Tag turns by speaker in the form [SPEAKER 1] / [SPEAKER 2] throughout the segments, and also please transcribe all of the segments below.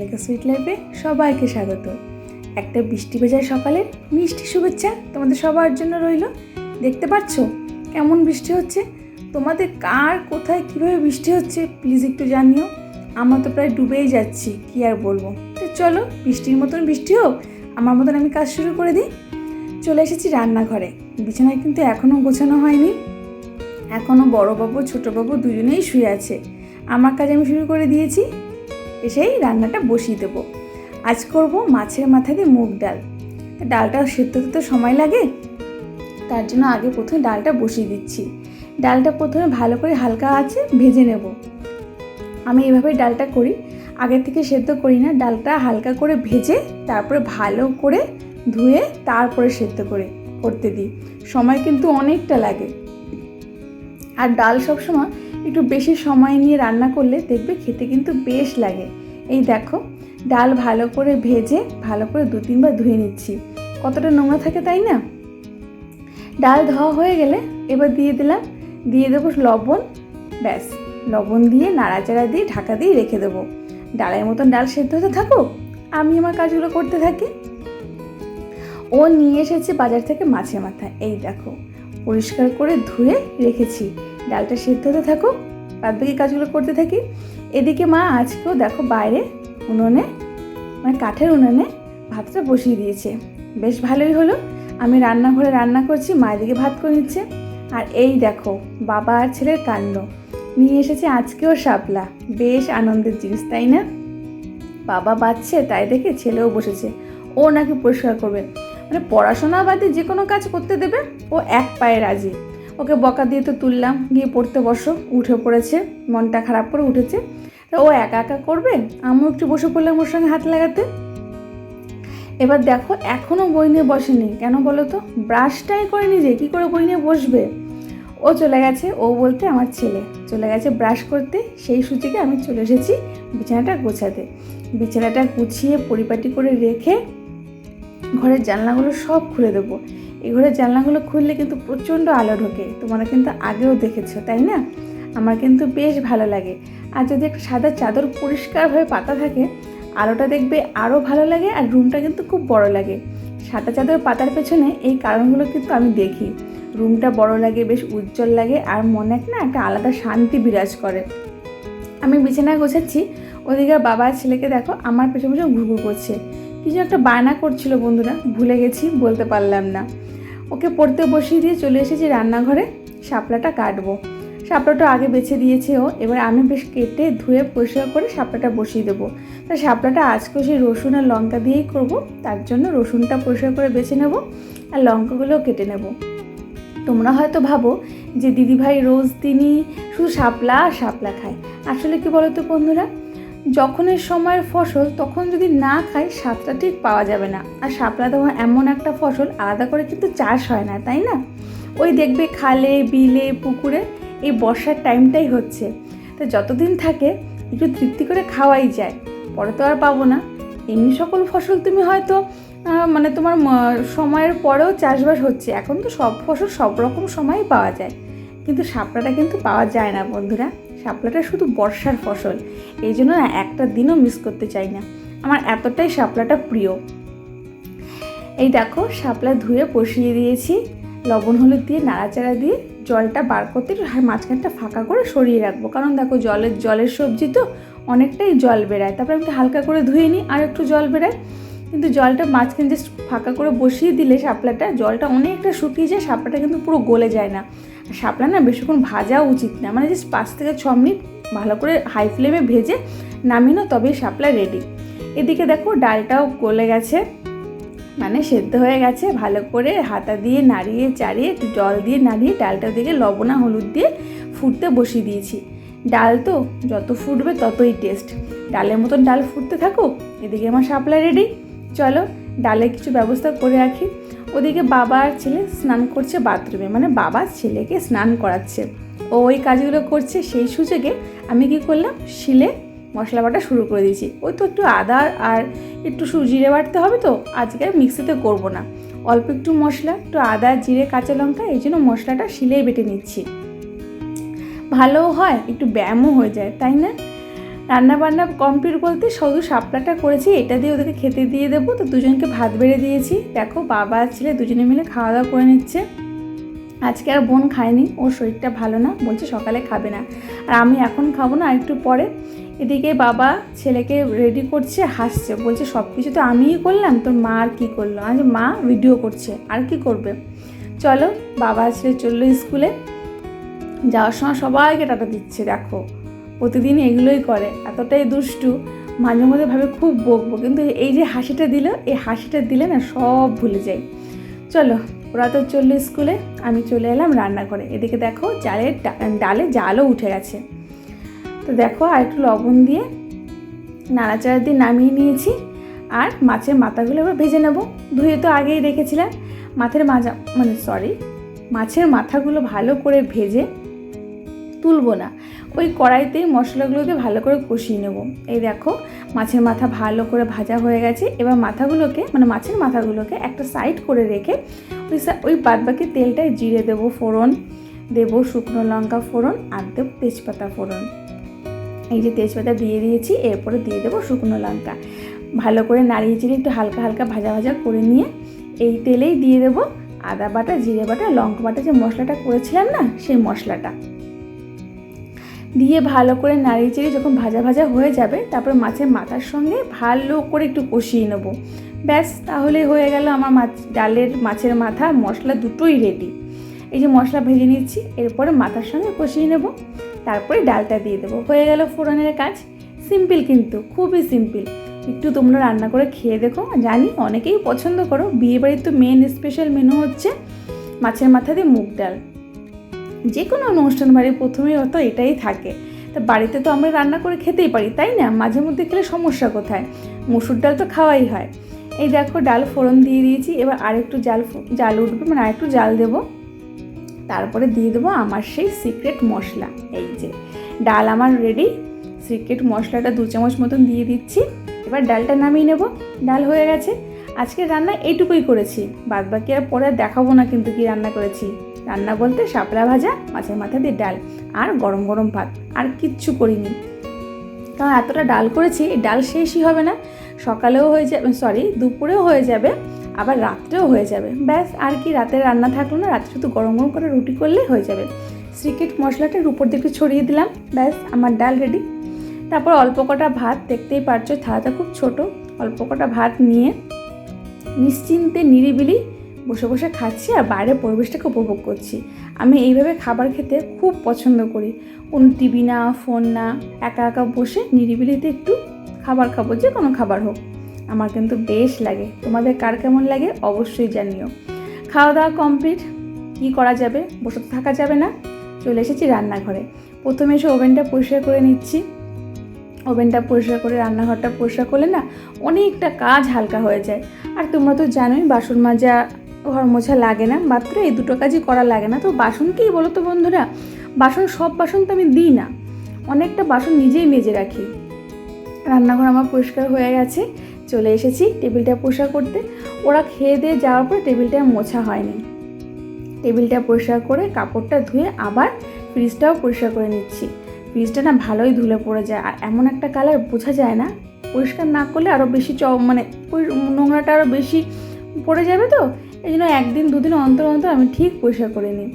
[SPEAKER 1] রেখা sweet লাইফে সবাইকে স্বাগত। একটা বৃষ্টি ভেজার সকালের মিষ্টি শুভেচ্ছা তোমাদের সবার জন্য রইল। দেখতে পাচ্ছ কেমন বৃষ্টি হচ্ছে? তোমাদের কার কোথায় কীভাবে বৃষ্টি হচ্ছে প্লিজ একটু জানিও। আমার তো প্রায় ডুবেই যাচ্ছি, কি আর বলব। তো চলো বৃষ্টির মতন বৃষ্টি হোক, আমার মতন আমি কাজ শুরু করে দিই। চলে এসেছি রান্নাঘরে। বিছানায় কিন্তু এখনও গোছানো হয়নি। এখনও বড়োবাবু ছোটোবাবু দুজনেই শুয়ে আছে। আমার কাজ আমি শুরু করে দিয়েছি। এসেই রান্নাটা বসিয়ে দেবো। আজ করব মাছের মাথা দিয়ে মুগ ডাল। ডালটা সেদ্ধ তো সময় লাগে, তার জন্য আগে প্রথমে ডালটা বসিয়ে দিচ্ছি। ডালটা প্রথমে ভালো করে হালকা আছে ভেজে নেব। আমি এভাবে ডালটা করি। আগে থেকে সেদ্ধ করি না, ডালটা হালকা করে ভেজে তারপরে ভালো করে ধুয়ে তারপরে সেদ্ধ করে করতে দিই। সময় কিন্তু অনেকটা লাগে। আর ডাল সবসময় একটু বেশি সময় নিয়ে রান্না করলে দেখবে খেতে কিন্তু বেশ লাগে। এই দেখো, ডাল ভালো করে ভেজে ভালো করে দু তিনবার ধুয়ে নিচ্ছি। কতটা নোংরা থাকে তাই না? ডাল ধোয়া হয়ে গেলে এবার দিয়ে দিলাম, দিয়ে দেবো লবণ। ব্যাস, লবণ দিয়ে নাড়াচাড়া দিয়ে ঢাকা দিয়ে রেখে দেবো। ডালের মতন ডাল সেদ্ধ হতে থাকো আমি আমার কাজগুলো করতে থাকি। ও নিয়ে এসেছে বাজার থেকে মাছের মাথা, এই দেখো, পরিষ্কার করে ধুয়ে রেখেছি। ডালটা সিদ্ধ হতে থাকো, বাদ বাকি কাজগুলো করতে থাকি। এদিকে মা আজকেও দেখো বাইরে উনুনে মানে কাঠের উনুনে ভাতটা বসিয়ে দিয়েছে। বেশ ভালোই হলো। আমি রান্নাঘরে রান্না করছি, মা এদিকে ভাত করে নিচ্ছে। আর এই দেখো, বাবা আর ছেলের কাণ্ড। নিয়ে এসেছে আজকেও শাপলা। বেশ আনন্দের জিনিস, তাই না? বাবা বাচ্চে তাই দেখে ছেলেও বসেছে। ও নাকি পরিষ্কার করবে। মানে পড়াশোনা বাদে যে কোনো কাজ করতে দেবে, ও এক পায়ে রাজি। ওকে বকা দিয়ে তো তুললাম, গিয়ে পড়তে বসো। উঠে পড়েছে, মনটা খারাপ করে উঠেছে। তা ও একা একা করবে? আমিও একটু বসে পড়লাম ওর সঙ্গে হাত লাগাতে। এবার দেখো এখনও বই নিয়ে বসেনি। কেন বলো তো? ব্রাশটাই করেনি যে, কী করে বই নিয়ে বসবে? ও চলে গেছে, ও বলতে আমার ছেলে। চলে গেছে ব্রাশ করতে, সেই সূচিকে আমি চলে এসেছি বিছানাটা গোছাতে। বিছানাটা গুছিয়ে পরিপাটি করে রেখে ঘরের জানলাগুলো সব খুলে দেবো। এই ঘরের জানলাগুলো খুললে কিন্তু প্রচণ্ড আলো ঢোকে। তোমরা কিন্তু আগেও দেখেছ, তাই না? আমার কিন্তু বেশ ভালো লাগে। আর যদি একটা সাদা চাদর পরিষ্কারভাবে পাতা থাকে, আলোটা দেখবে আরও ভালো লাগে আর রুমটা কিন্তু খুব বড় লাগে। সাদা চাদর পাতার পেছনে এই কারণগুলো কিন্তু আমি দেখি। রুমটা বড় লাগে, বেশ উজ্জ্বল লাগে আর মনে এক না একটা আলাদা শান্তি বিরাজ করে। আমি বিছানায় গোছাচ্ছি, ওদিকে বাবা ছেলেকে দেখো, আমার পেছনে পেছনে ঘুরঘুর করছে। কিছু একটা বায়না করছিল বন্ধুরা, ভুলে গেছি, বলতে পারলাম না। ওকে পড়তে বসিয়ে দিয়ে চলে এসেছি রান্নাঘরে, শাপলাটা কাটবো। শাপলাটা আগে বেছে দিয়েছে ও, এবার আমি বেশ কেটে ধুয়ে পরিষ্কার করে শাপলাটা বসিয়ে দেবো। তা শাপলাটা আজকে সেই রসুন আর লঙ্কা দিয়েই করব, তার জন্য রসুনটা পরিষ্কার করে বেছে নেব আর লঙ্কাগুলোও কেটে নেব। তোমরা হয়তো ভাবো যে দিদিভাই রোজ তিনি শুধু শাপলা আর শাপলা খায়। আসলে কি বলো তো বন্ধুরা? যখনের সময়ের ফসল, তখন যদি না খাই, স্বাদটা ঠিক পাওয়া যাবে না। আর শাপলা দেওয়া এমন একটা ফসল, আলাদা করে কিন্তু চাষ হয় না, তাই না? ওই দেখবে খালে, বিলে, পুকুরে এই বর্ষার টাইমটাই হচ্ছে। তো যতদিন থাকে, একটু তৃপ্তি করে খাওয়াই যায়। পরে তো আর পাবো না। এমনি সকল ফসল তুমি হয়তো মানে তোমার সময়ের পরেও চাষবাস হচ্ছে। এখন তো সব ফসল সব রকম সময়ই পাওয়া যায়। কিন্তু শাপলাটা কিন্তু পাওয়া যায় না, বন্ধুরা। শাপলাটা শুধু বর্ষার ফসল। এই জন্য না একটা দিনও মিস করতে চাই না। আমার এতটাই শাপলাটা প্রিয়। এই দেখো, শাপলা ধুয়ে বসিয়ে দিয়েছি। লবণ হলুদ দিয়ে নাড়াচাড়া দিয়ে জলটা বার করতে একটু মাঝখানটা ফাঁকা করে সরিয়ে রাখব। কারণ দেখো, জলের জলের সবজি তো অনেকটাই জল বেড়ায়। তারপরে আমি হালকা করে ধুয়ে নিই আর একটু জল বেড়ায়। কিন্তু জলটা মাঝখানে জাস্ট ফাঁকা করে বসিয়ে দিলে শাপলাটা, জলটা অনেকটা শুকিয়ে যায়, শাপলাটা কিন্তু পুরো গলে যায় না। আর শাপলা না বেশিক্ষণ ভাজাও উচিত না। মানে জাস্ট পাঁচ থেকে ছ মিনিট ভালো করে হাই ফ্লেমে ভেজে নামিয়ে নাও, তবেই শাপলা রেডি এদিকে দেখো ডালটাও গলে গেছে মানে সেদ্ধ হয়ে গেছে। ভালো করে হাতা দিয়ে নাড়িয়ে চাড়িয়ে একটু জল দিয়ে নাড়িয়ে ডালটা দিকে লবণা হলুদ দিয়ে ফুটতে বসিয়ে দিয়েছি। ডাল তো যত ফুটবে ততই টেস্ট ডালের মতন ডাল ফুটতে থাকুক, এদিকে আমার শাপলা রেডি চলো, ডালে কিছু ব্যবস্থা করে রাখি। ওদিকে বাবা আর ছেলে স্নান করছে বাথরুমে মানে বাবা ছেলেকে স্নান করাচ্ছে। ও ওই কাজগুলো করছে, সেই সুযোগে আমি কি করলাম, শিলে মশলা বাটা শুরু করে দিয়েছি। ওই তো একটু আদা আর একটু জিরে বাটতে হবে তো, আজকে আর মিক্সিতে করব না। অল্প একটু মশলা, একটু আদা, জিরে, কাঁচা লঙ্কা, এই জন্য মশলাটা শিলেই বেটে নিচ্ছি। ভালোও হয়, একটু ব্যায়ামও হয়ে যায়, তাই না? রান্না বান্না কমপ্লিট বলতে শুধু শাপলাটা করেছি, এটা দিয়ে ওদেরকে খেতে দিয়ে দেবো। তো দুজনকে ভাত বেড়ে দিয়েছি। দেখো বাবা আর ছেলে দুজনে মিলে খাওয়া দাওয়া করে নিচ্ছে। আজকে আর বোন খায়নি, ওর শরীরটা ভালো না, বলছে সকালে খাবে না। আর আমি এখন খাব না একটু পরে। এদিকে বাবা ছেলেকে রেডি করছে, হাসছে, বলছে সব কিছু তো আমিই করলাম, তোর মা আর কী করল? আজ মা ভিডিও করছে, আর কি করবে? চলো, বাবা ছেলে চলল স্কুলে। যাওয়ার সময় সবাইকে টাটা দিচ্ছে, দেখো। প্রতিদিন এগুলোই করে। এতটাই দুষ্টু, মাঝে মধ্যে ভাবে খুব বকবো। কিন্তু এই যে হাসিটা দিল, এই হাসিটা দিলে না সব ভুলে যাই। চলো, ওরা তো চলল স্কুলে আমি চলে এলাম রান্না করে এদিকে দেখো চালের ডালে জালও উঠে গেছে। তো দেখো আর একটু লবণ দিয়ে নাড়াচাড়া দিয়ে নামিয়ে নিয়েছি। আর মাছের মাথাগুলো এবার ভেজে নেব। ধুয়ে তো আগেই রেখেছিলাম। মাছের মাজা মানে সরি মাছের মাথাগুলো ভালো করে ভেজে তুলবো না। ওই কড়াইতেই মশলাগুলোকে ভালো করে কষিয়ে নেব। এই দেখো, মাছের মাথা ভালো করে ভাজা হয়ে গেছে। এবার মাথাগুলোকে মানে মাছের মাথাগুলোকে একটা সাইড করে রেখে ওই ওই বাদবাকি তেলটায় জিরে দেবো ফোড়ন, দেবো শুকনো লঙ্কা ফোড়ন আর দেবো তেজপাতা ফোড়ন। এই যে তেজপাতা দিয়ে দিয়েছি, এরপরে দিয়ে দেবো শুকনো লঙ্কা। ভালো করে নাড়িয়ে চিড়িয়ে একটু হালকা হালকা ভাজা ভাজা করে নিয়ে এই তেলেই দিয়ে দেবো আদা বাটা, জিরে বাটা, লঙ্কা বাটা, যে মশলাটা করেছিলাম না, সেই মশলাটা। দিয়ে ভালো করে নাড়িয়ে চিড়িয়ে যখন ভাজা ভাজা হয়ে যাবে, তারপর মাছের মাথার সঙ্গে ভালো করে একটু কষিয়ে নেব। ব্যাস, তাহলে হয়ে গেল আমার মাছ, ডালের মাছের মাথা, মশলা দুটোই রেডি এই যে মশলা ভেজে নিচ্ছি, এরপরে মাথার সঙ্গে কষিয়ে নেব। তারপরে ডালটা দিয়ে দেবো। হয়ে গেল ফোড়নের কাজ। সিম্পল কিন্তু, খুবই সিম্পল। একটু তোমরা রান্না করে খেয়ে দেখো। জানি অনেকেই পছন্দ করো। বিয়েবাড়ির তো মেন স্পেশাল মেনু হচ্ছে মাছের মাথা দিয়ে মুগ ডাল। যে কোনো অনুষ্ঠান বাড়ির প্রথমেই অত এটাই থাকে। তা বাড়িতে তো আমরা রান্না করে খেতেই পারি, তাই না? মাঝে মধ্যে খেলে সমস্যা কোথায়? মুসুর ডাল তো খাওয়াই হয়। এই দেখো ডাল ফোড়ন দিয়ে দিয়েছি, এবার আরেকটু জাল জাল উঠবে মানে আরেকটু জাল দেবো। তারপরে দিয়ে দেবো আমার সেই সিক্রেট মশলা। এই যে, ডাল আমার রেডি সিক্রেট মশলাটা দু চামচ মতন দিয়ে দিচ্ছি। এবার ডালটা নামিয়ে নেব, ডাল হয়ে গেছে। আজকে রান্না এইটুকুই করেছি বাদ বাকি আর পরে দেখাবো না কিন্তু কি রান্না করেছি। রান্না বলতে শাপলা ভাজা, মাছের মাথা দিয়ে ডাল আর গরম গরম ভাত, আর কিচ্ছু করিনি। কারণ এতটা ডাল করেছি ডাল শেষই হবে না। সকালেও হয়ে যাবে সরি দুপুরেও হয়ে যাবে, আবার রাত্রেও হয়ে যাবে। ব্যাস, আর কি রাতে রান্না থাকল না, রাত্রে শুধু গরম গরম করে রুটি করলেই হয়ে যাবে। সিক্রেট মশলাটার উপর দিকে ছড়িয়ে দিলাম, ব্যাস, আমার ডাল রেডি তারপর অল্প কটা ভাত, দেখতেই পারছ, থালাটা খুব ছোট। অল্প কটা ভাত নিয়ে নিশ্চিন্তে নিরিবিলি বসে বসে খাচ্ছি আর বাইরের পরিবেশটাকে উপভোগ করছি। আমি এইভাবে খাবার খেতে খুব পছন্দ করি। কোনো টিভি না, ফোন না, একা একা বসে নিরিবিলিতে একটু খাবার খাব, যে কোনো খাবার হোক। আমার কিন্তু বেশ লাগে। তোমাদের কার কেমন লাগে অবশ্যই জানিও। খাওয়া দাওয়া কমপ্লিট, কী করা যাবে? বসে থাকা যাবে না। চলে এসেছি রান্নাঘরে। প্রথমে এসে ওভেনটা পরিষ্কার করে নিচ্ছি। ওভেনটা পরিষ্কার করে, রান্নাঘরটা পরিষ্কার করলে না অনেকটা কাজ হালকা হয়ে যায়। আর তোমরা তো জানোই বাসন মাজা ঘর মোছা লাগে না, মাত্র এই দুটো কাজই করা লাগে না। তো বাসন কী বলো তো বন্ধুরা? বাসন, সব বাসন তো আমি দিই না। অনেকটা বাসন নিজেই মেজে রাখি। রান্নাঘর আমার পরিষ্কার হয়ে গেছে, চলে এসেছি টেবিলটা পরিষ্কার করতে। ওরা খেয়ে দিয়ে যাওয়ার পর টেবিলটা মোছা হয়নি। টেবিলটা পরিষ্কার করে কাপড়টা ধুয়ে আবার ফ্রিজটাও পরিষ্কার করে নিচ্ছি। ফ্রিজটা না ভালোই ধুলে পড়ে যায়, আর এমন একটা কালার বোঝা যায় না। পরিষ্কার না করলে আরও বেশি চ মানে নোংরাটা আরও বেশি পড়ে যাবে তো? এই জন্য একদিন দুদিন অন্তর অন্তর আমি ঠিক পরিষ্কার করে নিই।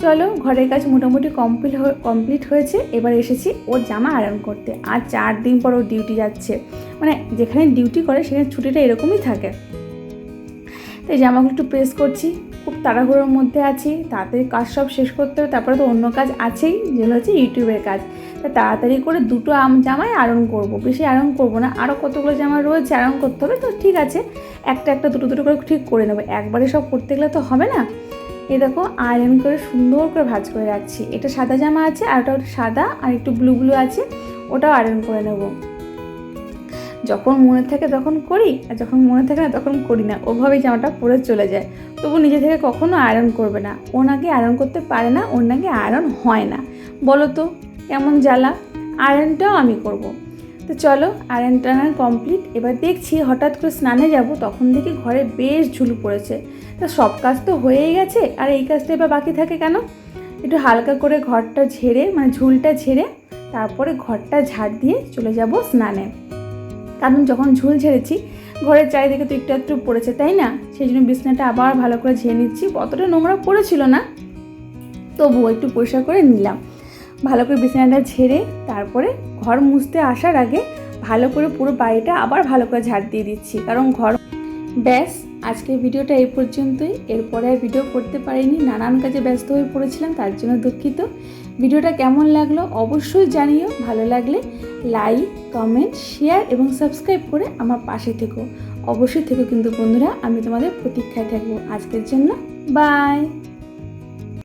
[SPEAKER 1] চলো ঘরের কাজ মোটামুটি কমপ্লিট কমপ্লিট হয়েছে। এবার এসেছি ওর জামা আয়রন করতে। আর চার দিন পর ও ডিউটি যাচ্ছে। মানে যেখানে ডিউটি করে সেখানে ছুটিটা এরকমই থাকে। তো এই জামাগুলো একটু প্রেস করছি। খুব তাড়াহুড়োর মধ্যে আছি। তাড়াতাড়ি কাজ সব শেষ করতে হবে। তারপরে তো অন্য কাজ আছেই। যেগুলো হচ্ছে ইউটিউবের কাজ। তাড়াতাড়ি করে দুটো আম জামাই আয়রন করব। বেশি আয়রন করব না আরও কতগুলো জামা রয়েছে আয়রন করতে হবে, তো ঠিক আছে। একটা একটা দুটো দুটো করে ঠিক করে নেব। একবারে সব করতে গেলে তো হবে না। এ দেখো, আয়রন করে সুন্দর করে ভাজ করে রাখছি। এটা সাদা জামা আছে আর ওটা সাদা আর একটু ব্লু ব্লু আছে, ওটাও আয়রন করে নেব। যখন মনে থাকে তখন করি, আর যখন মনে থাকে না তখন করি না। ওভাবেই জামাটা পরে চলে যায়। তবু নিজে থেকে কখনো আয়রন করবে না। ওনাকে আয়রন করতে পারে না, ওর নাকি আয়রন হয় না। বলো তো? কেমন জ্বালা? আয়রনটাও আমি করব। তো চলো, আয়রন টায়রন কমপ্লিট এবার দেখছি হঠাৎ করে স্নানে যাব, তখন দেখি ঘরে বেশ ঝুল পড়েছে। তা সব কাজ তো হয়েই গেছে, আর এই কাজটা এবার বাকি থাকে কেন? একটু হালকা করে ঘরটা ঝেড়ে মানে ঝুলটা ঝেড়ে, তারপরে ঘরটা ঝাড় দিয়ে চলে যাব স্নানে। কারণ যখন ঝুল ঝেড়েছি, ঘরের চারিদিকে তো একটু একটু পড়েছে, তাই না? সেই জন্য বিছনাটা আবার ভালো করে ঝেড়ে নিচ্ছি। অতটা নোংরা পড়েছিল না। তবুও একটু পরিষ্কার করে নিলাম। ভালো করে বিছানাটা ঝেড়ে তারপরে ঘর মুছতে আসার আগে ভালো করে পুরো বাড়িটা আবার ভালো করে ঝাড় দিয়ে দিচ্ছি। কারণ ঘর ব্যাস, আজকের ভিডিওটা এই পর্যন্তই। এরপরে আর ভিডিও করতে পারিনি, নানান কাজে ব্যস্ত হয়ে পড়েছিলাম, তার জন্য দুঃখিত। ভিডিওটা কেমন লাগল অবশ্যই জানিও, ভালো লাগলে লাইক, কমেন্ট, শেয়ার এবং সাবস্ক্রাইব করে আমার পাশে থেকো। অবশ্যই থেকো কিন্তু বন্ধুরা, আমি তোমাদের প্রতীক্ষায় থাকব। আজকের জন্য, বাই!